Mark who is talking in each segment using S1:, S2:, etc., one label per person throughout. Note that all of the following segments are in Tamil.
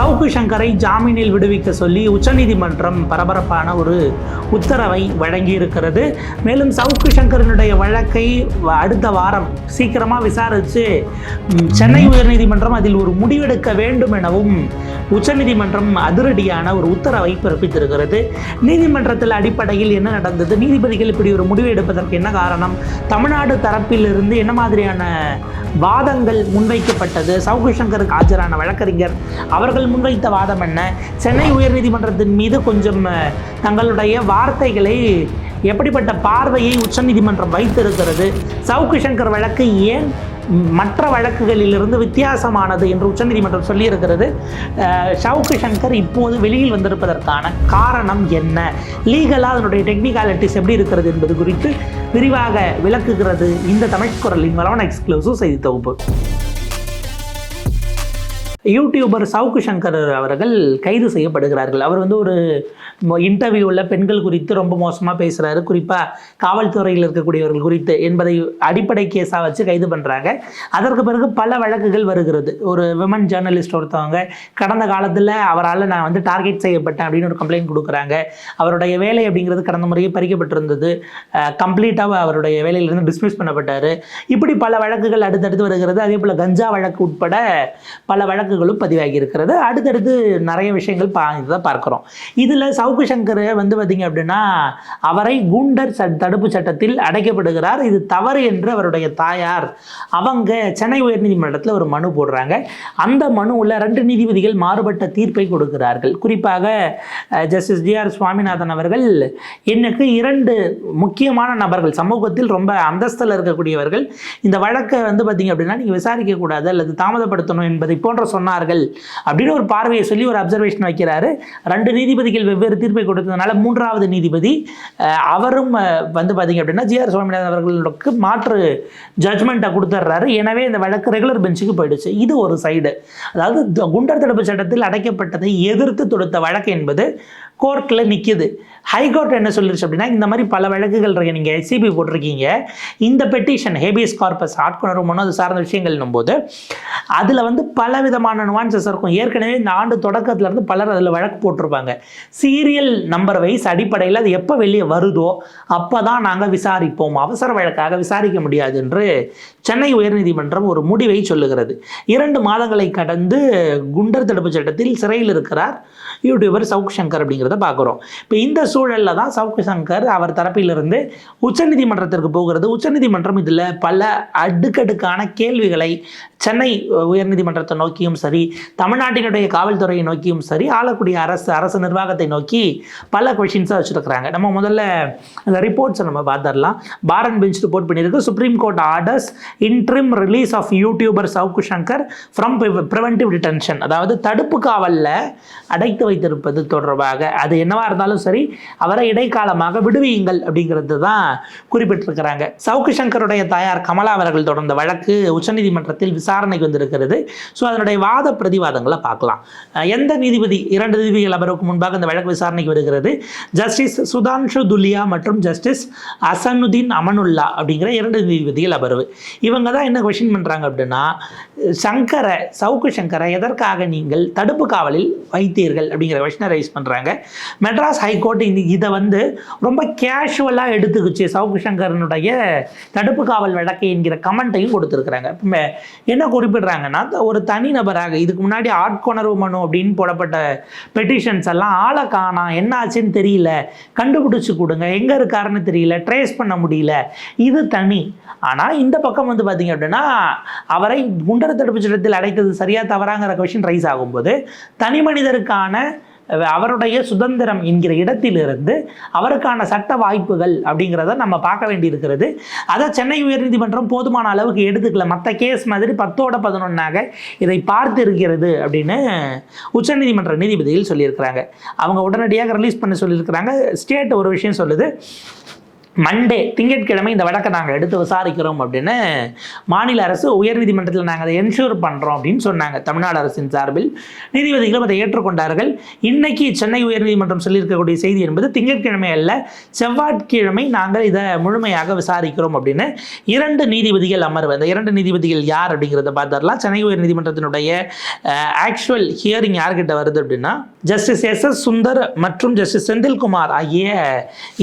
S1: சவுக்கு சங்கரை ஜாமீனில் விடுவிக்க சொல்லி உச்சநீதிமன்றம் பரபரப்பான ஒரு உத்தரவை வழங்கியிருக்கிறது. மேலும் சவுக்கு சங்கரனுடைய வழக்கை அடுத்த வாரம் சீக்கிரமாக விசாரித்து சென்னை உயர்நீதிமன்றம் அதில் ஒரு முடிவெடுக்க வேண்டும் எனவும் உச்சநீதிமன்றம் அதிரடியான ஒரு உத்தரவை பிறப்பித்திருக்கிறது. நீதிமன்றத்தில் அடிப்படையில் என்ன நடந்தது? நீதிபதிகள் இப்படி ஒரு முடிவு எடுப்பதற்கு என்ன காரணம்? தமிழ்நாடு தரப்பிலிருந்து என்ன மாதிரியான வாதங்கள் முன்வைக்கப்பட்டது? சவுக்கு சங்கருக்கு ஆஜரான வழக்கறிஞர் அவர்கள் முன்வைத்த வாதம் என்ன? சென்னை உயர்நீதிமன்றத்தின் மீது கொஞ்சம் தங்களுடைய வார்த்தைகளை எப்படிப்பட்ட பார்வையை உச்சநீதிமன்றம் வைத்திருக்கிறது? சவுக்கு சங்கர் வழக்கு ஏன் மற்ற வழக்குகளிலிருந்து வித்தியாசமானது என்று உச்சநீதிமன்றம் சொல்லியிருக்கிறது? அஹ், சவுக்கு சங்கர் இப்போது வெளியில் வந்திருப்பதற்கான காரணம் என்ன? லீகலாக அதனுடைய டெக்னிக்காலிட்டிஸ் எப்படி இருக்கிறது என்பது குறித்து விரிவாக விளக்குகிறது இந்த தமிழ் குரலின் வளவன எக்ஸ்க்ளூசிவ் செய்தி தொகுப்பு. யூடியூபர் சவுக்கு சங்கர் அவர்கள் கைது செய்யப்படுகிறார்கள். அவர் வந்து ஒரு இன்டர்வியூவில் பெண்கள் குறித்து ரொம்ப மோசமாக பேசுகிறாரு குறிப்பாக காவல்துறையில் இருக்கக்கூடியவர்கள் குறித்து என்பதை அடிப்படை கேஸாக வச்சு கைது பண்ணுறாங்க அதற்கு பிறகு பல வழக்குகள் வருகிறது. ஒரு விமன் ஜேர்னலிஸ்ட் ஒருத்தவங்க கடந்த காலத்தில் அவரால் நான் வந்து டார்கெட் செய்யப்பட்டேன் அப்படின்னு ஒரு கம்ப்ளைண்ட் கொடுக்குறாங்க. அவருடைய வேலை அப்படிங்கிறது கடந்த முறையே பறிக்கப்பட்டிருந்தது. கம்ப்ளீட்டாக அவருடைய வேலையிலிருந்து டிஸ்மிஸ் பண்ணப்பட்டார். இப்படி பல வழக்குகள் அடுத்தடுத்து வருகிறது. அதே போல் கஞ்சா வழக்கு உட்பட பல வழக்கு வழக்குகளும் பதிவாகி இருக்கிறது அடுத்தடுத்து நிறைய விஷயங்கள் பா இதை பார்க்குறோம். இதில் சவுக்கு சங்கர் வந்து பார்த்திங்க அப்படின்னா அவரை கூண்டர் சட் தடுப்பு சட்டத்தில் அடைக்கப்படுகிறார். இது தவறு என்று அவருடைய தாயார் அவங்க சென்னை உயர்நீதிமன்றத்தில் ஒரு மனு போடுறாங்க. அந்த மனுவில் ரெண்டு நீதிபதிகள் மாறுபட்ட தீர்ப்பை கொடுக்கிறார்கள். குறிப்பாக ஜஸ்டிஸ் ஜிஆர் சுவாமிநாதன் அவர்கள் எனக்கு இரண்டு முக்கியமான நபர்கள் சமூகத்தில் ரொம்ப அந்தஸ்தில் இருக்கக்கூடியவர்கள். இந்த வழக்கை வந்து பார்த்தீங்க அப்படின்னா நீங்கள் விசாரிக்கக்கூடாது அல்லது தாமதப்படுத்தணும் என்பதை போன்ற சொன்னார்கள் அப்படின்னு ஒரு பார்வையை சொல்லி ஒரு அப்சர்வேஷன் வைக்கிறாரு. ரெண்டு நீதிபதிகள் வெவ்வேறு தீர்ப்பை கொடுத்ததுனால மூன்றாவது நீதிபதி அவரும் வந்து பார்த்தீங்க அப்படின்னா ஜிஆர் சுவாமிநாதன் அவர்களுக்கு மாற்று ஜட்மெண்ட்டை கொடுத்துட்றாரு. எனவே இந்த வழக்கு ரெகுலர் பெஞ்சுக்கு போயிடுச்சு. இது ஒரு சைடு அதாவது குண்டர் தடுப்பு சட்டத்தில் அடைக்கப்பட்டதை எதிர்த்து தொடுத்த வழக்கு என்பது கோர்ட்டில் நிற்கிது ஹைகோர்ட் என்ன சொல்லிருச்சு அப்படின்னா இந்த மாதிரி பல வழக்குகள் இருக்கு. நீங்கள் எஸ்சிபி போட்டிருக்கீங்க. இந்த பெட்டிஷன் ஹேபியஸ் கார்பஸ் ஆட்கொணர்வு மனு அது சார்ந்த விஷயங்கள்னும் போது அதில் வந்து பல விதமான நுவான்சஸ் இருக்கும். ஏற்கனவே இந்த ஆண்டு தொடக்கத்தில் இருந்து பலர் அதில் வழக்கு போட்டிருப்பாங்க. சீரியல் நம்பர் வைஸ் அடிப்படையில் அது எப்போ வெளியே வருதோ அப்போ தான் நாங்கள் விசாரிப்போம். அவசர வழக்காக விசாரிக்க முடியாது என்று சென்னை உயர்நீதிமன்றம் ஒரு முடிவை சொல்லுகிறது. இரண்டு மாதங்களை கடந்து குண்டர் தடுப்பு சட்டத்தில் சிறையில் இருக்கிறார் யூடியூபர் சவுக் சங்கர் அப்படிங்கிறத. பார்க்குறோம். இப்போ இந்த சூழலில் தான் சவுக்கு சங்கர் அவர் தரப்பிலிருந்து உச்சநீதிமன்றத்திற்கு போகிறது. உச்சநீதிமன்றம் இதில் பல அடுக்கடுக்கான கேள்விகளை சென்னை உயர்நீதிமன்றத்தை நோக்கியும் சரி தமிழ்நாட்டினுடைய காவல்துறையை நோக்கியும் சரி ஆளக்கூடிய அரசு அரசு நிர்வாகத்தை நோக்கி பல கொஷின்ஸாக வச்சுருக்கிறாங்க. நம்ம முதல்ல அந்த ரிப்போர்ட்ஸை நம்ம பார்த்துடலாம். பாரன் பெஞ்ச் ரிப்போர்ட் பண்ணியிருக்கு. Supreme court orders interim release of YouTuber Savukku Shankar from preventive detention அதாவது தடுப்பு காவலில் அடைத்து வைத்திருப்பது தொடர்பாக அது என்னவா இருந்தாலும் சரி அவரை இடைக்காலமாக விடுவியுங்கள் அப்படிங்கிறது தான் குறிப்பிட்டிருக்கிறாங்க. சவுக்கு சங்கருடைய தாயார் கமலா அவர்கள் தொடர்ந்த வழக்கு உச்சநீதிமன்றத்தில் விசாரணைக்கு வந்திருக்கிறது. ஸோ அதனுடைய வாத பிரதிவாதங்களை பார்க்கலாம். எந்த நீதிபதி இரண்டு நீதிபதிகள் அமர்வுக்கு முன்பாக இந்த வழக்கு விசாரணைக்கு வருகிறது? ஜஸ்டிஸ் சுதான்ஷு துலியா மற்றும் ஜஸ்டிஸ் அசனுதீன் அமனுல்லா அப்படிங்கிற இரண்டு நீதிபதிகள் அமர்வு. இவங்க தான் என்ன கொஷின் பண்ணுறாங்க அப்படின்னா சங்கரை சவுக்கு சங்கரை எதற்காக நீங்கள் தடுப்பு காவலில் வைத்தீர்கள் அப்படிங்கிற கொஷினை ரைஸ் பண்ணுறாங்க மெட்ராஸ் ஹைகோர்ட் இது இதை வந்து ரொம்ப கேஷுவலாக எடுத்துக்கிச்சு சவுக்கு சங்கரனுடைய தடுப்பு காவல் வழக்கு என்கிற கமெண்ட்டையும் கொடுத்துருக்குறாங்க. இப்போ என்ன குறிப்பிடுறாங்கன்னா ஒரு தனிநபராக இதுக்கு முன்னாடி ஆட்கொணர்வு மனு அப்படின்னு போடப்பட்ட பெட்டிஷன்ஸ் எல்லாம் ஆளை காணாம் என்ன ஆச்சுன்னு தெரியல. கண்டுபிடிச்சு கொடுங்க. எங்கே இருக்காருன்னு தெரியல. ட்ரேஸ் பண்ண முடியல. இது தனி. ஆனால் இந்த பக்கம் வந்து பார்த்தீங்க அப்படின்னா அவரை குண்டர் தடுப்பு சட்டத்தில் அடைத்தது சரியா தவறாங்கிற கொஷின் ரைஸ் ஆகும்போது தனி மனிதருக்கான அவருடைய சுதந்திரம் என்கிற இடத்திலிருந்து அவருக்கான சட்ட வாய்ப்புகள் அப்படிங்கிறத நம்ம பார்க்க வேண்டியிருக்கிறது. அதை சென்னை உயர்நீதிமன்றம் போதுமான அளவுக்கு எடுத்துக்கல. மற்ற கேஸ் மாதிரி பத்தோட பதினொன்றாக இதை பார்த்து இருக்கிறது அப்படின்னு உச்சநீதிமன்ற நீதிபதிகள் சொல்லியிருக்கிறாங்க. அவங்க உடனடியாக ரிலீஸ் பண்ண சொல்லியிருக்கிறாங்க. ஸ்டேட் ஒரு விஷயம் சொல்லுது. மண்டே திங்கட்கிழமை இந்த வழக்கை நாங்கள் எடுத்து விசாரிக்கிறோம் அப்படின்னு மாநில அரசு உயர்நீதிமன்றத்தில் நாங்கள் அதை என்ஷூர் பண்ணுறோம் அப்படின்னு சொன்னாங்க. தமிழ்நாடு அரசின் சார்பில் நீதிபதிகளும் அதை ஏற்றுக்கொண்டார்கள். இன்னைக்கு சென்னை உயர்நீதிமன்றம் சொல்லியிருக்கக்கூடிய செய்தி என்பது திங்கட்கிழமை அல்ல செவ்வாய்க்கிழமை நாங்கள் இதை முழுமையாக விசாரிக்கிறோம் அப்படின்னு இரண்டு நீதிபதிகள் அமர்வு அந்த இரண்டு நீதிபதிகள் யார் அப்படிங்கிறத பார்த்துடலாம் சென்னை உயர்நீதிமன்றத்தினுடைய ஆக்சுவல் ஹியரிங் யார்கிட்ட வருது அப்படின்னா ஜஸ்டிஸ் எஸ் எஸ் சுந்தர் மற்றும் ஜஸ்டிஸ் செந்தில்குமார் ஆகிய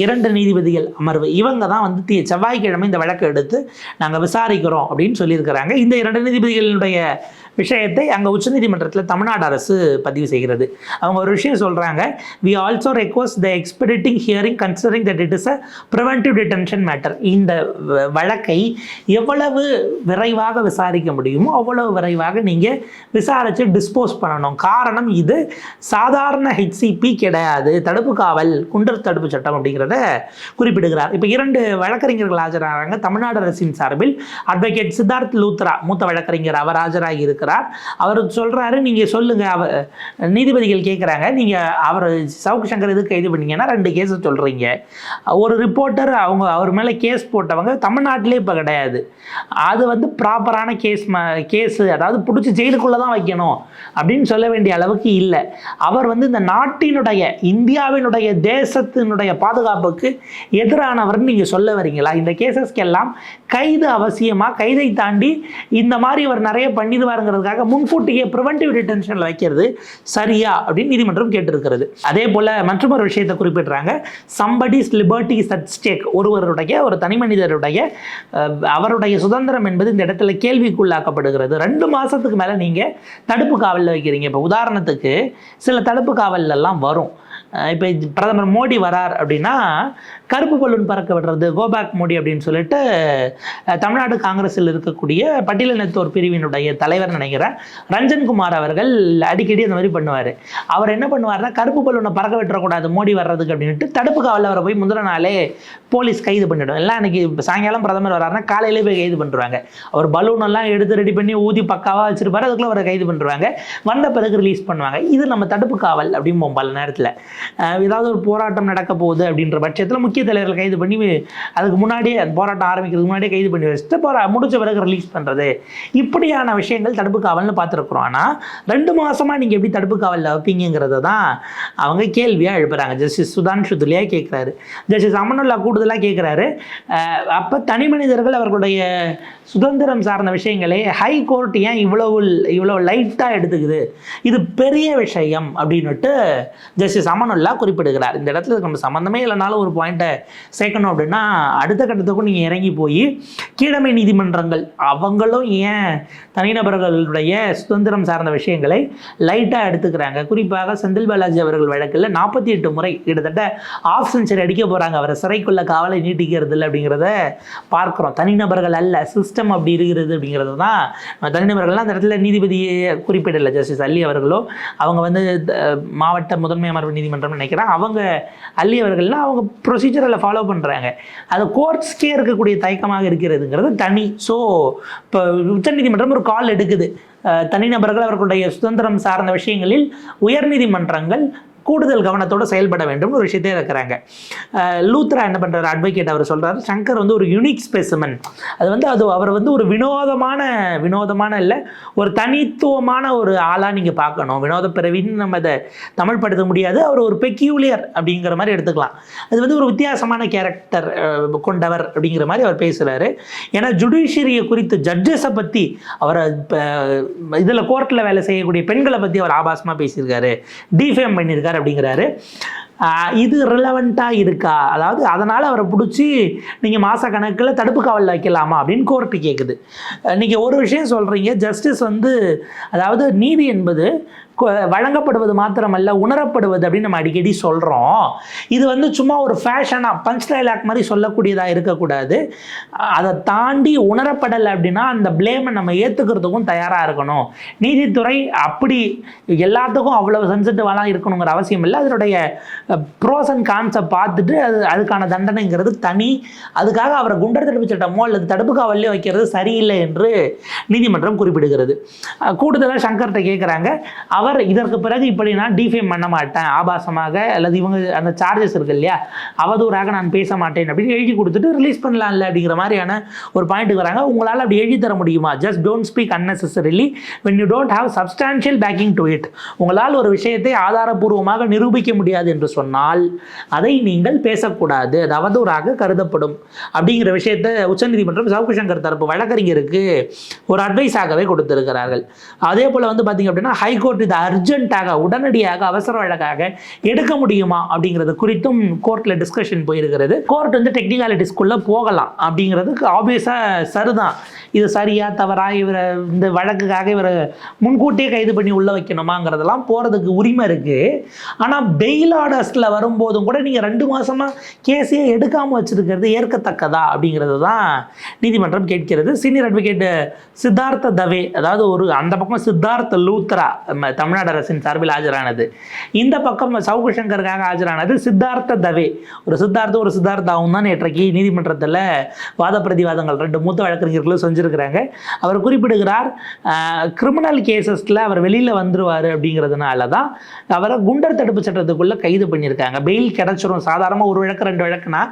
S1: இரண்டு நீதிபதிகள் அமர்வு இவங்க தான் வந்து தீ செவ்வாய்க்கிழமை இந்த வழக்கை எடுத்து நாங்கள் விசாரிக்கிறோம் அப்படின்னு சொல்லியிருக்கிறாங்க. இந்த இரண்டு நீதிபதிகளுடைய விஷயத்தை அங்கே உச்சநீதிமன்றத்தில் தமிழ்நாடு அரசு பதிவு செய்கிறது. அவங்க ஒரு விஷயம் சொல்கிறாங்க we also request the expediting hearing considering that it is a preventive detention matter இந்த வ- வழக்கை எவ்வளவு விரைவாக விசாரிக்க முடியுமோ அவ்வளவு விரைவாக நீங்கள் விசாரித்து டிஸ்போஸ் பண்ணணும். காரணம் இது சாதாரண ஹெச்சிபி கிடையாது. தடுப்பு காவல் குண்டர் தடுப்பு சட்டம் அப்படிங்கிறத குறிப்பிடுகிறார். இப்போ இரண்டு வழக்கறிஞர்கள் ஆஜராகிறாங்க. தமிழ்நாடு அரசின் சார்பில் அட்வொகேட் சித்தார்த் லூத்ரா மூத்த வழக்கறிஞர் அவர் ஆஜராகி இருக்கிறார். அவர் சொல்றாரு நீங்க சொல்லுங்க. அவ நீதிபதிகள் கேட்குறாங்க நீங்க அவர் சவுக்கு சங்கர் எதுக்கு கைது பண்ணீங்கன்னா ரெண்டு கேஸை சொல்றீங்க. ஒரு ரிப்போர்ட்டர் அவங்க அவர் மேலே கேஸ் போட்டவங்க தமிழ்நாட்டிலே இப்போ கிடையாது. அது வந்து ப்ராப்பரான கேஸ் கேஸு அதாவது பிடிச்சி ஜெயிலுக்குள்ளே தான் வைக்கணும். அப்படின்னு சொல்ல வேண்டிய அளவுக்கு இல்லை. அவர் வந்து இந்த நாட்டினுடைய இந்தியாவினுடைய தேசத்தினுடைய பாதுகாப்புக்கு எதிரானவர்னு நீங்கள் சொல்ல வரீங்களா? இந்த கேசஸ்க்கெல்லாம் கைது அவசியமா? கைதை தாண்டி இந்த மாதிரி அவர் நிறைய பண்ணுறதுக்காக முன்கூட்டியே ப்ரிவென்டிவ் டிடென்ஷனில் வைக்கிறது சரியா அப்படின்னு நீதிமன்றம் கேட்டிருக்கிறது. அதே போல் மற்றொரு விஷயத்தை குறிப்பிடுறாங்க. சம்படிஸ் லிபர்ட்டி சட் ஸ்டேக் ஒருவருடைய ஒரு தனி மனிதருடைய அவருடைய சுதந்திரம் என்பது இந்த இடத்துல கேள்விக்குள்ளாக்கப்படுகிறது. ரெண்டு மாதத்துக்கு மேலே நீங்கள் தடுப்பு காவலில் வைக்கிறீங்க. இப்போ உதாரணத்துக்கு சில தடுப்பு காவல்ல வரும். இப்போ பிரதமர் மோடி வரார் அப்படின்னா கருப்பு பலூன் பறக்க விடுறது கோபேக் மோடி அப்படின்னு சொல்லிட்டு தமிழ்நாடு காங்கிரஸில் இருக்கக்கூடிய பட்டியலினத்தோர் பிரிவினுடைய தலைவர் நினைக்கிறேன் ரஞ்சன்குமார் அவர்கள் அடிக்கடி அந்த மாதிரி பண்ணுவார். அவர் என்ன பண்ணுவார்னா கருப்பு பலூனை பறக்க விட்டுறக்கூடாது மோடி வர்றதுக்கு அப்படின்ட்டு தடுப்பு காவலில் அவரை போய் முந்தின நாளே போலீஸ் கைது பண்ணிவிடும் எல்லாம் அன்னைக்கு சாயங்காலம் பிரதமர் வராருன்னா காலையிலே போய் கைது பண்ணுறாங்க அவர் பலூனெல்லாம் எடுத்து ரெடி பண்ணி ஊதி பக்காவாக வச்சிருப்பார் அதுக்குள்ளே அவரை கைது பண்ணுறாங்க வந்த பிறகு ரிலீஸ் பண்ணுவாங்க. இது நம்ம தடுப்பு காவல் அப்படிம்போம் பல நேரத்தில். ஏதாவது ஒரு போராட்டம் நடக்க போகுது அப்படின்ற பட்சத்தில் முக்கிய தலைவர்கள் கைது பண்ணி அதுக்கு முன்னாடியே போராட்டம் ஆரம்பிக்கிறதுக்கு முன்னாடியே கைது பண்ணி வச்சுட்டு போரா முடிச்ச பிறகு ரிலீஸ் பண்ணுறது இப்படியான விஷயங்கள் தடுப்பு காவல்னு பார்த்துருக்குறோம். ஆனால் ரெண்டு மாதமாக நீங்கள் எப்படி தடுப்பு காவலில் வைப்பீங்கிறத தான் அவங்க கேள்வியாக எழுப்புறாங்க. ஜஸ்டிஸ் சுதான்ஷு துலியா கேட்குறாரு ஜஸ்டிஸ் அமனுல்லா கூடுதலாக கேட்குறாரு அப்போ தனி மனிதர்கள் அவர்களுடைய சுதந்திரம் சார்ந்த விஷயங்களே ஹை கோர்ட் ஏன் இவ்வளவு இவ்வளோ லைட்டாக எடுத்துக்குது? இது பெரிய விஷயம் அப்படின்னுட்டு ஜஸ்டிஸ் அமனுல்லா குறிப்பிடுகிறார். இந்த இடத்துல நம்ம சம்மந்தமே இல்லைனாலும் ஒரு பாயிண்ட்டை சேர்க்கணும் அப்படின்னா அடுத்த கட்டத்துக்கும் நீங்கள் இறங்கி போய் கீழமை நீதிமன்றங்கள் அவங்களும் ஏன் தனிநபர்களுடைய சுதந்திரம் சார்ந்த விஷயங்களை லைட்டாக எடுத்துக்கிறாங்க? குறிப்பாக செந்தில் பாலாஜி அவர்கள் வழக்கில் நாற்பத்தி எட்டு முறை கிட்டத்தட்ட ஆஃப் செஞ்சுரி அடிக்க போகிறாங்க அவரை சிறைக்குள்ள காவலை நீட்டிக்கிறது இல்லை அப்படிங்கிறத பார்க்குறோம். தனிநபர்கள் அல்ல சிஸ்டம் அப்படி இருக்கிறது அப்படிங்கிறது தான். தனிநபர்கள்லாம் அந்த இடத்துல நீதிபதியை குறிப்பிடலை. ஜஸ்டிஸ் அல்லி அவர்களோ அவங்க வந்து மாவட்ட முதன்மை அமர்வு நீதிமன்றம் நினைக்கிறேன். அவங்க அல்லி அவர்கள்லாம் அவங்க ப்ரொசீஜர் ப்ரொசீஜரில் ஃபாலோ பண்ணுறாங்க அது கோர்ட்ஸ்க்கே இருக்கக்கூடிய தயக்கமாக இருக்கிறதுங்கிறது தனி. ஸோ இப்போ உச்சநீதிமன்றம் ஒரு கால் எடுக்குது. தனிநபர்கள் அவர்களுடைய சுதந்திரம் சார்ந்த விஷயங்களில் உயர்நீதிமன்றங்கள் கூடுதல் கவனத்தோடு செயல்பட வேண்டும். ஒரு விஷயத்தை இருக்கிறாங்க லூத்ரா என்ன பண்ணுறாரு அட்வொகேட் அவர் சொல்கிறாரு சங்கர் வந்து ஒரு யூனிக் ஸ்பெசிமன் அது வந்து அது அவர் வந்து ஒரு வினோதமான வினோதமான இல்லை ஒரு தனித்துவமான ஒரு ஆளாக நீங்கள் பார்க்கணும். வினோத பிறவின்னு நம்ம அதை தமிழ்படுத்த முடியாது. அவர் ஒரு பெக்யூலியர் அப்படிங்கிற மாதிரி எடுத்துக்கலாம். அது வந்து ஒரு வித்தியாசமான கேரக்டர் கொண்டவர் அப்படிங்கிற மாதிரி அவர் பேசுகிறாரு ஏன்னா ஜுடிஷியரியை குறித்து ஜட்ஜஸை பற்றி அவர் இதில் கோர்ட்டில் வேலை செய்யக்கூடிய பெண்களை பற்றி அவர் ஆபாசமாக பேசியிருக்காரு. டிஃபேம் பண்ணியிருக்காரு. அப்படிங்கிறாரு. இது ரிலவெண்ட்டாக இருக்கா? அதாவது அதனால் அவரை பிடிச்சி நீங்கள் மாத கணக்கில் தடுப்பு காவலில் வைக்கலாமா அப்படின்னு கோர்ட்டு கேட்குது நீங்கள் ஒரு விஷயம் சொல்கிறீங்க ஜஸ்டிஸ் வந்து அதாவது நீதி என்பது வழங்கப்படுவது மாத்திரமல்ல உணரப்படுவது அப்படின்னு நம்ம அடிக்கடி சொல்கிறோம் இது வந்து சும்மா ஒரு ஃபேஷனாக பஞ்ச் டைலாக் மாதிரி சொல்லக்கூடியதாக இருக்கக்கூடாது. அதை தாண்டி உணரப்படலை அப்படின்னா அந்த ப்ளேமை நம்ம ஏற்றுக்கிறதுக்கும் தயாராக இருக்கணும். நீதித்துறை அப்படி எல்லாத்துக்கும் அவ்வளவு சென்சிட்டிவாலாம் இருக்கணுங்கிற அவசியம் இல்லை. அதனுடைய ப்ரோஸ் அண்ட் கான்ஸை பார்த்துட்டு அது அதுக்கான தண்டனைங்கிறது தனி. அதுக்காக அவரை குண்டர் தடுப்பு சட்டமோ அல்லது தடுப்பு காவல்லையோ வைக்கிறது சரியில்லை என்று நீதிமன்றம் குறிப்பிடுகிறது. கூடுதலாக சங்கர்கிட்ட கேட்குறாங்க அவர் இதற்கு பிறகு இப்படி நான் டிஃபேம் பண்ண மாட்டேன் ஆபாசமாக அல்லது இவங்க அந்த சார்ஜஸ் இருக்கு இல்லையா அவதூறாக நான் பேச மாட்டேன் அப்படின்னு எழுதி கொடுத்துட்டு ரிலீஸ் பண்ணலாம்ல அப்படிங்கிற மாதிரியான ஒரு பாயிண்ட்டுக்கு வராங்க. உங்களால் அப்படி எழுதி தர முடியுமா? Just don't speak unnecessarily when you don't have substantial backing to it உங்களால் ஒரு விஷயத்தை ஆதாரபூர்வமாக நிரூபிக்க முடியாது என்று சொன்னால் அதை நீங்கள் பேசக்கூடாது. அது அவதூறாக கருதப்படும். அப்படிங்கிற விஷயத்தை உச்சநீதிமன்றம் சவுக்குசங்கர் தரப்பு வழக்கறிஞருக்கு ஒரு அட்வைஸாகவே கொடுத்திருக்கிறார்கள். அதே போல் வந்து பார்த்தீங்க அப்படின்னா ஹைகோர்ட் இது அர்ஜென்ட்டாக உடனடியாக அவசர வழக்காக எடுக்க முடியுமா அப்படிங்கிறது குறித்தும் கோர்ட்டில் டிஸ்கஷன் போயிருக்கிறது. கோர்ட் வந்து டெக்னிகாலிட்டிஸ்குள்ளே போகலாம் அப்படிங்கிறதுக்கு ஆப்வியஸாக சரிதான். இது சரியா தவறா இவரை இந்த வழக்குக்காக இவரை முன்கூட்டியே கைது பண்ணி உள்ள வைக்கணுமாங்கிறதெல்லாம் போகிறதுக்கு உரிமை இருக்குது ஆனால் பெயில் ஆர்டர்ஸில் வரும்போதும் கூட நீங்கள் ரெண்டு மாசமா கேஸையே எடுக்காமல் வச்சிருக்கிறது ஏற்கத்தக்கதா அப்படிங்கிறது தான் நீதிமன்றம் கேட்கிறது. சீனியர் அட்வொகேட் சித்தார்த்த தவே அதாவது ஒரு அந்த பக்கம் சித்தார்த்த லூத்ரா தமிழ்நாடு அரசின் சார்பில் ஆஜரானது. இந்த பக்கம் சவுகு சங்கருக்காக ஆஜரானது சித்தார்த்த தவே. ஒரு சித்தார்த்த ஒரு சித்தார்த்தாவும் தான் நேற்றைக்கு நீதிமன்றத்தில் வாத பிரதிவாதங்கள் ரெண்டு மூத்த வழக்கறிஞர்களும் செஞ்சுருக்கிறாங்க. அவர் குறிப்பிடுகிறார் கிரிமினல் கேசஸில் அவர் வெளியில் வந்துருவார் அப்படிங்கிறதுனால தான் அவரை குண்டர் தடுப்பு சட்டத்துக்குள்ளே கைது பண்ணியிருக்காங்க. பெயில் கிடச்சிரும். சாதாரணமாக ஒரு வழக்கு ரெண்டு வழக்குனா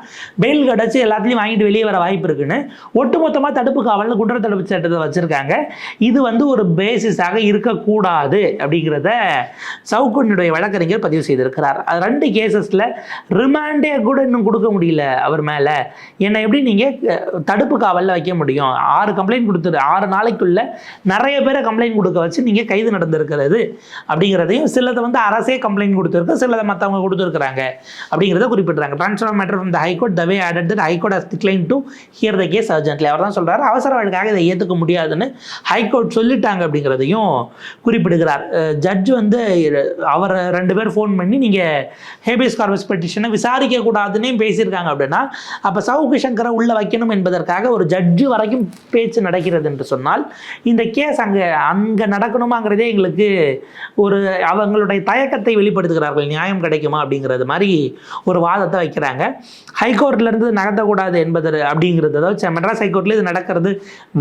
S1: பெயில் கிடச்சி எல்லாத்துலேயும் வாங்கிட்டு வெளியே வர வாய்ப்பு இருக்குன்னு ஒட்டுமொத்தமாக தடுப்பு காவலில் குற்ற தடுப்பு சட்டத்தை வச்சுருக்காங்க. இது வந்து ஒரு பேசிஸாக இருக்கக்கூடாது அப்படிங்கிறத சவுக்குனுடைய வழக்கறிஞர் பதிவு செய்திருக்கிறார். அது ரெண்டு கேசஸில் ரிமாண்டே கூட இன்னும் கொடுக்க முடியல அவர் மேலே. என்னை எப்படி நீங்கள் தடுப்பு காவலில் வைக்க முடியும்? ஆறு கம்ப்ளைண்ட் கொடுத்துரு ஆறு நாளைக்குள்ள நிறைய பேரை கம்ப்ளைண்ட் கொடுக்க வச்சு நீங்கள் கைது நடந்திருக்கிறது அப்படிங்கிறதையும் சிலதை வந்து அரசே கம்ப்ளைண்ட் கொடுத்துருக்கு. சிலதை மற்றவங்க கொடுத்துருக்குறாங்க அப்படிங்கிறத குறிப்பிட்றாங்க. Transfer matter from the high court Dave added that high court has decline to hear the case urgently அவர் தான் சொல்கிறார் அவசர வழக்காக இதை ஏற்றுக்க முடியாதுன்னு ஹைகோர்ட் சொல்லிட்டாங்க அப்படிங்கிறதையும் குறிப்பிடுகிறார். ஜட்ஜ் வந்து அவர் ரெண்டு பேர் ஃபோன் பண்ணி நீங்கள் ஹேபியஸ் கார்பஸ் பெட்டிஷனை விசாரிக்க கூடாதுன்னே பேசியிருக்காங்க அப்படின்னா அப்போ சவுக்கு சங்கரை உள்ளே வைக்கணும் என்பதற்காக ஒரு ஜட்ஜு வரைக்கும் பேச்சு நடக்கிறது என்று சொன்னால் இந்த கேஸ் அங்கே அங்கே நடக்கணுமாங்கிறதே எங்களுக்கு ஒரு அவங்களுடைய தயக்கத்தை வெளிப்படுத்துகிறார்கள். நியாயம் கிடைக்குமா அப்படிங்கிறது மாதிரி ஒரு வாதத்தை வைக்கிறாங்க. ஹைகோர்ட்லேருந்து நடத்தக்கூடாது என்பது அப்படிங்கிறது அதாவது மெட்ராஸ் ஹைகோர்ட்டில் இது நடக்கிறது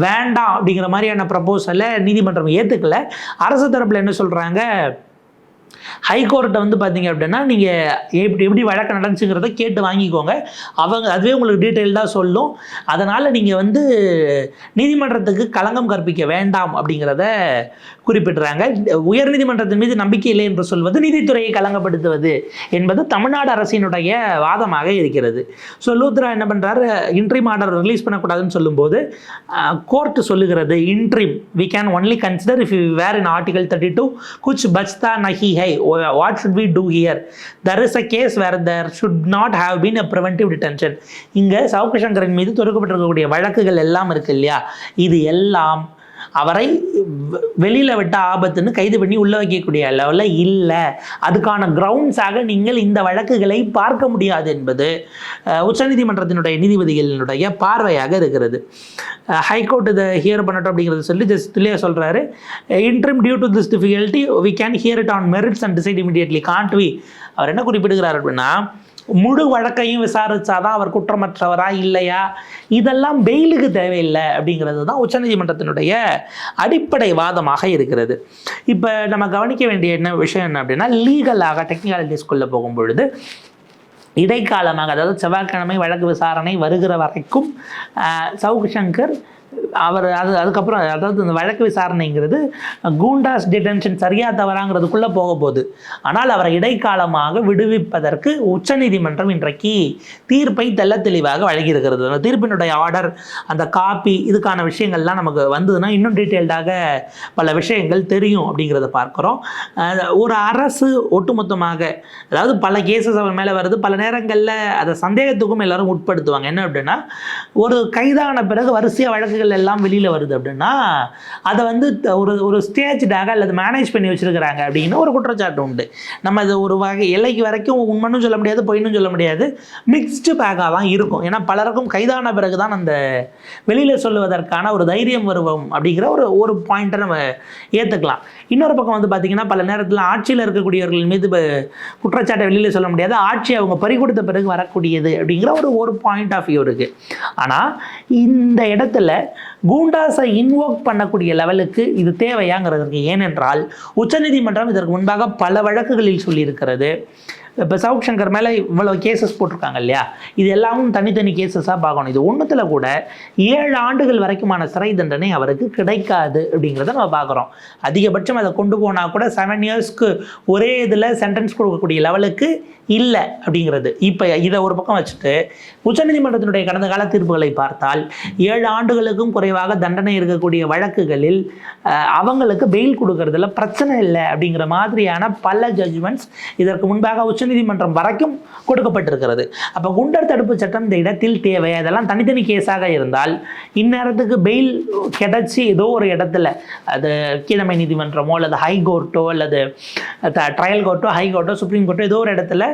S1: வேண்டாம் அப்படிங்கிற மாதிரியான ப்ரப்போசலை நீதிமன்றம் ஏற்றுக்கல அரசு தரப்பில் என்ன சொல்கிறாங்க ஹைகோர்ட்டை வந்து பார்த்தீங்க அப்படின்னா நீங்கள் எப்படி எப்படி வழக்கு நடந்துச்சுங்கிறத கேட்டு வாங்கிக்கோங்க. அவங்க அதுவே உங்களுக்கு டீட்டெயில்டாக சொல்லும். அதனால் நீங்கள் வந்து நீதிமன்றத்துக்கு களங்கம் கற்பிக்க வேண்டாம் அப்படிங்கிறத குறிப்பிடுறாங்க. உயர் நீதிமன்றத்தின் மீது நம்பிக்கை இல்லை என்று சொல்வது நீதித்துறையை களங்கப்படுத்துவது என்பது தமிழ்நாடு அரசினுடைய வாதமாக இருக்கிறது. ஸோ லூத்ரா என்ன பண்ணுறாரு இன்ட்ரீம் ஆர்டர் ரிலீஸ் பண்ணக்கூடாதுன்னு சொல்லும்போது கோர்ட் சொல்லுகிறது interim we can only consider if you were in article thirty two குச் பச்தா நஹி high what should we do here there is a case where there should not have been a preventive detention இங்கே சவுக்கு சங்கரன் மீது தொடுக்கப்பட்டிருக்கக்கூடிய வழக்குகள் எல்லாம் இருக்கு இல்லையா? இது எல்லாம் அவரை வெளியில் விட்ட ஆபத்துன்னு கைது பண்ணி உள்ள வைக்கக்கூடிய லெவலில் இல்லை. அதுக்கான கிரவுண்ட்ஸாக நீங்கள் இந்த வழக்குகளை பார்க்க முடியாது என்பது உச்சநீதிமன்றத்தினுடைய நீதிபதிகளினுடைய பார்வையாக இருக்கிறது. ஹைகோர்ட் இதை ஹியர் பண்ணட்டும் அப்படிங்கிறத சொல்லி ஜஸ்ட் துல்லியா சொல்கிறாரு interim due to this difficulty we can hear it on merits and decide immediately can't we அவர் என்ன குறிப்பிடுகிறார் அப்படின்னா முழு வழக்கையும் விசாரித்தாதான் அவர் குற்றமற்றவரா இல்லையா? இதெல்லாம் பெயிலுக்கு தேவையில்லை அப்படிங்கிறது தான் உச்சநீதிமன்றத்தினுடைய அடிப்படை வாதமாக இருக்கிறது. இப்போ நம்ம கவனிக்க வேண்டிய என்ன விஷயம் என்ன அப்படின்னா லீகலாக டெக்னிக்காலிட்டிஸ்குள்ளே போகும் பொழுது இடைக்காலமாக அதாவது செவ்வாய்க்கிழமை வழக்கு விசாரணை வருகிற வரைக்கும் சவுக் சங்கர் அவர் அது அதுக்கப்புறம் அதாவது இந்த வழக்கு விசாரணைங்கிறது கூண்டாஸ் டிடென்ஷன் சரியா தவறாங்கிறதுக்குள்ளே போக போகுது. ஆனால் அவரை இடைக்காலமாக விடுவிப்பதற்கு உச்சநீதிமன்றம் இன்றைக்கு தீர்ப்பை தெல்ல தெளிவாக வழங்கியிருக்கிறது. அந்த தீர்ப்பினுடைய ஆர்டர் அந்த காப்பி இதுக்கான விஷயங்கள்லாம் நமக்கு வந்ததுன்னா இன்னும் டீட்டெயில்டாக பல விஷயங்கள் தெரியும் அப்படிங்கிறத பார்க்குறோம். ஒரு அரசு ஒட்டுமொத்தமாக அதாவது பல கேசஸ் அவர் மேலே வருது பல நேரங்களில் அதை சந்தேகத்துக்கும் எல்லாரும் உட்படுத்துவாங்க. என்ன அப்படின்னா ஒரு கைதான பிறகு வரிசையாக வழக்குகள் எல்லாம் வெளியில் வருது அப்படின்னா அதை வந்து த- ஒரு ஒரு ஸ்டேஜ்டாக அல்லது மேனேஜ் பண்ணி வச்சிருக்கிறாங்க அப்படின்னு ஒரு குற்றச்சாட்டு உண்டு. நம்ம இது ஒரு வகை எல்லைக்கு வரைக்கும் உண்மைன்னு சொல்ல முடியாது பொய்னும் சொல்ல முடியாது. மிக்ஸ்டு பேக்காக தான் இருக்கும். ஏன்னா பலருக்கும் கைதான பிறகு தான் அந்த வெளியில் சொல்லுவதற்கான ஒரு தைரியம் வருவோம் அப்படிங்கிற ஒரு ஒரு பாயிண்ட்டை நம்ம ஏற்றுக்கலாம் இன்னொரு பக்கம் வந்து பார்த்திங்கன்னா பல நேரத்தில் ஆட்சியில் இருக்கக்கூடியவர்கள் மீது குற்றச்சாட்டை வெளியில் சொல்ல முடியாது. ஆட்சி அவங்க பறி கொடுத்த பிறகு வரக்கூடியது அப்படிங்கிற ஒரு ஒரு பாயிண்ட் ஆஃப் வியூ இருக்குது ஆனால் இந்த இடத்துல கூண்டாஸை இன்வோக் பண்ணக்கூடிய லெவலுக்கு இது தேவையாங்கிறதுக்கு ஏனென்றால் உச்சநீதிமன்றம் இதற்கு முன்பாக பல வழக்குகளில் சொல்லியிருக்கிறது. இப்போ சவுக் சங்கர் மேலே இவ்வளோ கேசஸ் போட்டிருக்காங்க இல்லையா? இது எல்லாமும் தனித்தனி கேசஸாக பார்க்கணும். இது ஒன்றுத்தில் கூட ஏழு ஆண்டுகள் வரைக்குமான சிறை தண்டனை அவருக்கு கிடைக்காது அப்படிங்கிறத நம்ம பார்க்குறோம். அதிகபட்சம் அதை கொண்டு போனால் கூட செவன் இயர்ஸ்க்கு ஒரே இதில் சென்டென்ஸ் கொடுக்கக்கூடிய லெவலுக்கு இல்லை அப்படிங்கிறது. இப்போ இதை ஒரு பக்கம் வச்சுட்டு உச்சநீதிமன்றத்தினுடைய கடந்த கால தீர்ப்புகளை பார்த்தால் ஏழு ஆண்டுகளுக்கும் குறைவாக தண்டனை இருக்கக்கூடிய வழக்குகளில் அவங்களுக்கு பெயில் கொடுக்கறதுல பிரச்சனை இல்லை அப்படிங்கிற மாதிரியான பல ஜட்ஜ்மெண்ட்ஸ் இதற்கு முன்பாக உச்சநீதிமன்றம் வரைக்கும் கொடுக்கப்பட்டிருக்கிறது. அப்போ குண்டர் தடுப்பு சட்டம் இந்த இடத்தில் தேவை. அதெல்லாம் தனித்தனி கேஸாக இருந்தால் இந்நேரத்துக்கு பெயில் கிடைச்சி ஏதோ ஒரு இடத்துல அது கீழமை நீதிமன்றமோ அல்லது ஹை கோர்ட்டோ அல்லது ட்ரையல் கோர்ட்டோ ஹை கோர்ட்டோ சுப்ரீம் கோர்ட்டோ ஏதோ ஒரு இடத்துல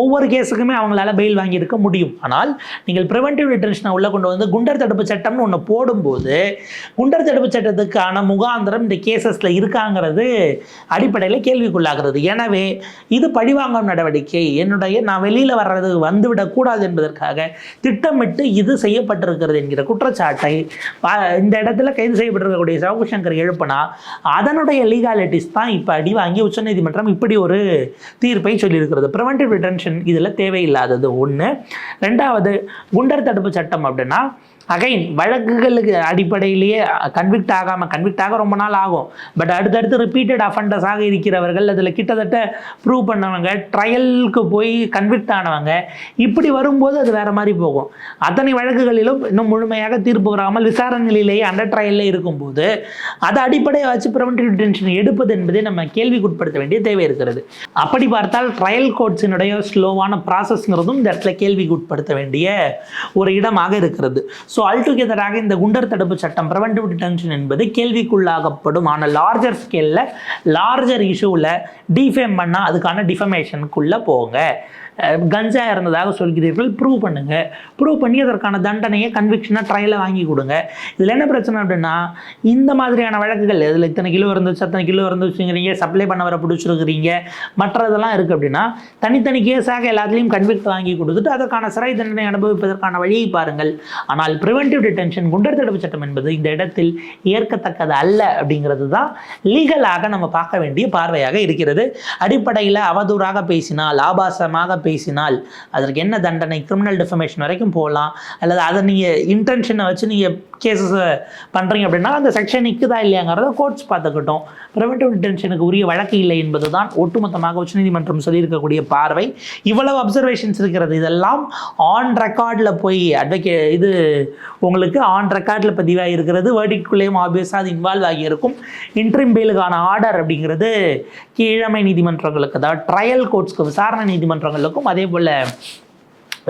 S1: ஒவ்வொரு கேஸுக்குமே அவங்களால பெயில் வாங்கியிருக்க முடியும். ஆனால் நீங்கள் ப்ரிவென்டிவ் டிடென்ஷனை உள்ளே கொண்டு வந்து குண்டர் தடுப்பு சட்டம்னு ஒன்று போடும்போது குண்டர் தடுப்பு சட்டத்துக்கான முகாந்திரம் இந்த கேசஸில் இருக்காங்கிறது அடிப்படையில் கேள்விக்குள்ளாகிறது. எனவே இது பழிவாங்கும் நடவடிக்கை. என்னுடைய நான் வெளியில் வர்றது வந்துவிடக்கூடாது என்பதற்காக திட்டமிட்டு இது செய்யப்பட்டிருக்கிறது என்கிற குற்றச்சாட்டை இந்த இடத்துல கைது செய்யப்பட்டிருக்கக்கூடிய சவுக்கு சங்கர் எழுப்பினா அதனுடைய லீகாலிட்டிஸ் தான் இப்போ அடி வாங்கி உச்சநீதிமன்றம் இப்படி ஒரு தீர்ப்பை சொல்லியிருக்கிறது. ப்ரிவென்டிவ் டிடென்ஷன் இதில் தேவையில்லாதது. ஒன்று ரெண்டாவது குண்டர் தடுப்பு சட்டம் அப்படின்னா அகைன் வழக்குகளுக்கு அடிப்படையிலேயே கன்விக்ட் ஆகாமல் கன்விக்ட் ஆக ரொம்ப நாள் ஆகும். பட் அடுத்தடுத்து ரிப்பீட்டட் அஃபண்டர்ஸாக இருக்கிறவர்கள் அதில் கிட்டத்தட்ட ப்ரூவ் பண்ணவங்க ட்ரையலுக்கு போய் கன்விக்ட் ஆனவங்க இப்படி வரும்போது அது வேறு மாதிரி போகும். அத்தனை வழக்குகளிலும் இன்னும் முழுமையாக தீர்ப்பு வராமல் விசாரணையிலேயே அண்டர் ட்ரையலில் இருக்கும்போது அதை அடிப்படையை வச்சு ப்ரிவென்டிவ் டென்ஷன் எடுப்பது என்பதை நம்ம கேள்விக்குட்படுத்த வேண்டிய தேவை இருக்கிறது. அப்படி பார்த்தால் ட்ரையல் கோர்ட்ஸினுடைய ஸ்லோவான ப்ராசஸ்ங்கிறதும் இந்த இடத்துல கேள்விக்குட்படுத்த வேண்டிய ஒரு இடமாக இருக்கிறது. ஸோ அல்டுகெதராக இந்த குண்டர் தடுப்பு சட்டம் ப்ரிவென்டிவ் டிடென்ஷன் என்பது கேள்விக்குள்ளாகப்படும். ஆனால் லார்ஜர் ஸ்கேலில் லார்ஜர் இஷ்யூவில் டிஃபேம் பண்ணால் அதுக்கான டிஃபமேஷனுக்குள்ளே போங்க. கஞ்சா இருந்ததாக சொல்கிறீர்கள் ப்ரூவ் பண்ணுங்க. ப்ரூவ் பண்ணி அதற்கான தண்டனையை கன்விக்ஷனாக ட்ரையலை வாங்கி கொடுங்க. இதில் என்ன பிரச்சனை அப்படின்னா இந்த மாதிரியான வழக்குகள் இதில் இத்தனை கிலோ இருந்துச்சு அத்தனை கிலோ இருந்துச்சுங்கிறீங்க சப்ளை பண்ண வர பிடிச்சிருக்கிறீங்க மற்றதெல்லாம் இருக்குது அப்படின்னா தனித்தனி கேஸாக எல்லாத்துலேயும் கன்விக்ட் வாங்கி கொடுத்துட்டு அதற்கான சிறை தண்டனை அனுபவிப்பதற்கான வழியை பாருங்கள். ஆனால் ப்ரிவென்டிவ் டிடென்ஷன் குண்டர் தடுப்பு சட்டம் என்பது இந்த இடத்தில் ஏற்கத்தக்கது அல்ல அப்படிங்கிறது தான் லீகலாக நம்ம பார்க்க வேண்டிய பார்வையாக இருக்கிறது. அடிப்படையில் அவதூறாக பேசினால் ஆபாசமாக பேசினால் அதற்கு என்ன தண்டனை? கிரிமினல் டிஃபமேஷன் வரைக்கும் போகலாம். அல்லது அதை நீங்கள் இன்டென்ஷனை வச்சு நீங்கள் கேசஸ் பண்ணுறீங்க அப்படின்னா அந்த செக்ஷன் நிற்குதா இல்லையாங்கிறத கோர்ட்ஸ் பார்த்துக்கிட்டோம். ப்ரிவென்டிவ் டிடென்ஷனுக்கு உரிய வழக்கு இல்லை என்பது தான் ஒட்டுமொத்தமாக உச்சநீதிமன்றம் சொல்லியிருக்கக்கூடிய பார்வை. இவ்வளவு அப்சர்வேஷன்ஸ் இருக்கிறது. இதெல்லாம் ஆன் ரெக்கார்டில் போய் அட்வொகே இது உங்களுக்கு ஆன் ரெக்கார்டில் பதிவாக இருக்கிறது வேர்டிக்குள்ளேயும் ஆப்வியஸாக அது இன்வால்வ் ஆகியிருக்கும். இன்ட்ரிம் பெயிலுக்கான ஆர்டர் அப்படிங்கிறது கீழமை நீதிமன்றங்களுக்கு அதாவது ட்ரையல் கோர்ட்ஸ்க்கு விசாரணை நீதிமன்றங்களுக்கும் அதே போல்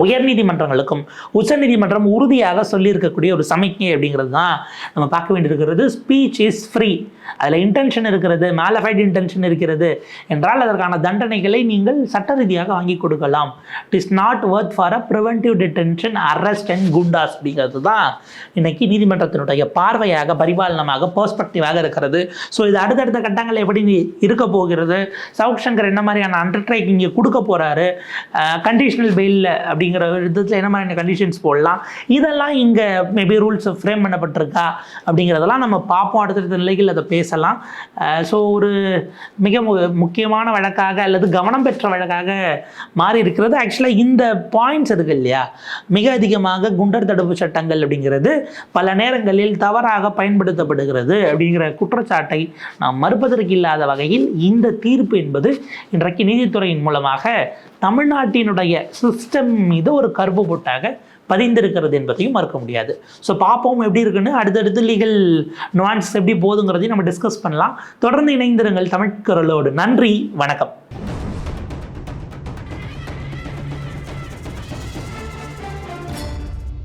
S1: உயர்நீதிமன்றங்களுக்கும் உச்சநீதிமன்றம் உறுதியாக சொல்லியிருக்கக்கூடிய ஒரு சமிக்ஞை அப்படிங்கிறது தான் நம்ம பார்க்க வேண்டியிருக்கிறது. ஸ்பீச் இஸ் ஃப்ரீ அதில் இன்டென்ஷன் இருக்கிறது மேலஃபைட் இன்டென்ஷன் இருக்கிறது என்றால் அதற்கான தண்டனைகளை நீங்கள் சட்ட ரீதியாக வாங்கி கொடுக்கலாம் it is not worth for a preventive detention arrest and Goondas அப்படிங்கிறது தான் இன்னைக்கு நீதிமன்றத்தினுடைய பார்வையாக பரிபாலனமாக பர்ஸ்பெக்டிவாக இருக்கிறது. ஸோ இது அடுத்தடுத்த கட்டங்கள் எப்படி நீ- இருக்க போகிறது? சவுக் சங்கர் என்ன மாதிரியான அண்டர்டேக்கிங் கொடுக்க போகிறாரு கண்டிஷனல் பெயிலில் அப்படிங்கிற விதத்தில் என்ன மாதிரியான கண்டிஷன்ஸ் போடலாம்? இதெல்லாம் இங்கே மேபி ரூல்ஸ் ஃப்ரேம் பண்ணப்பட்டிருக்கா? அப்படிங்கிறதெல்லாம் நம்ம பார்ப்போம். அடுத்தடுத்த நிலைகள் அதை பேசலாம். ஸோ ஒரு மிக மு- முக்கியமான வழக்காக அல்லது கவனம் பெற்ற வழக்காக மாறி இருக்கிறது ஆக்சுவலாக இந்த பாயிண்ட்ஸ் இருக்கு இல்லையா? மிக அதிகமாக குண்டர் தடுப்பு சட்டங்கள் அப்படிங்கிறது பல நேரங்களில் தவறாக பயன்படுத்தப்படுகிறது அப்படிங்கிற குற்றச்சாட்டை நாம் மறுப்பதற்கு இல்லாத வகையில் இந்த தீர்ப்பு என்பது இன்றைக்கு நீதித்துறையின் மூலமாக தமிழ்நாட்டினுடைய சிஸ்டம் மீது ஒரு கருப்பு போட்டாக பதிந்திருக்கிறது என்பதையும் மறுக்க முடியாது. ஸோ பார்ப்போம் எப்படி இருக்குன்னு. அடுத்தடுத்து லீகல் நுவான்ஸ் எப்படி போதுங்கிறதையும் நம்ம டிஸ்கஸ் பண்ணலாம். தொடர்ந்து இணைந்திருங்கள் தமிழ் குரலோடு. நன்றி. வணக்கம்.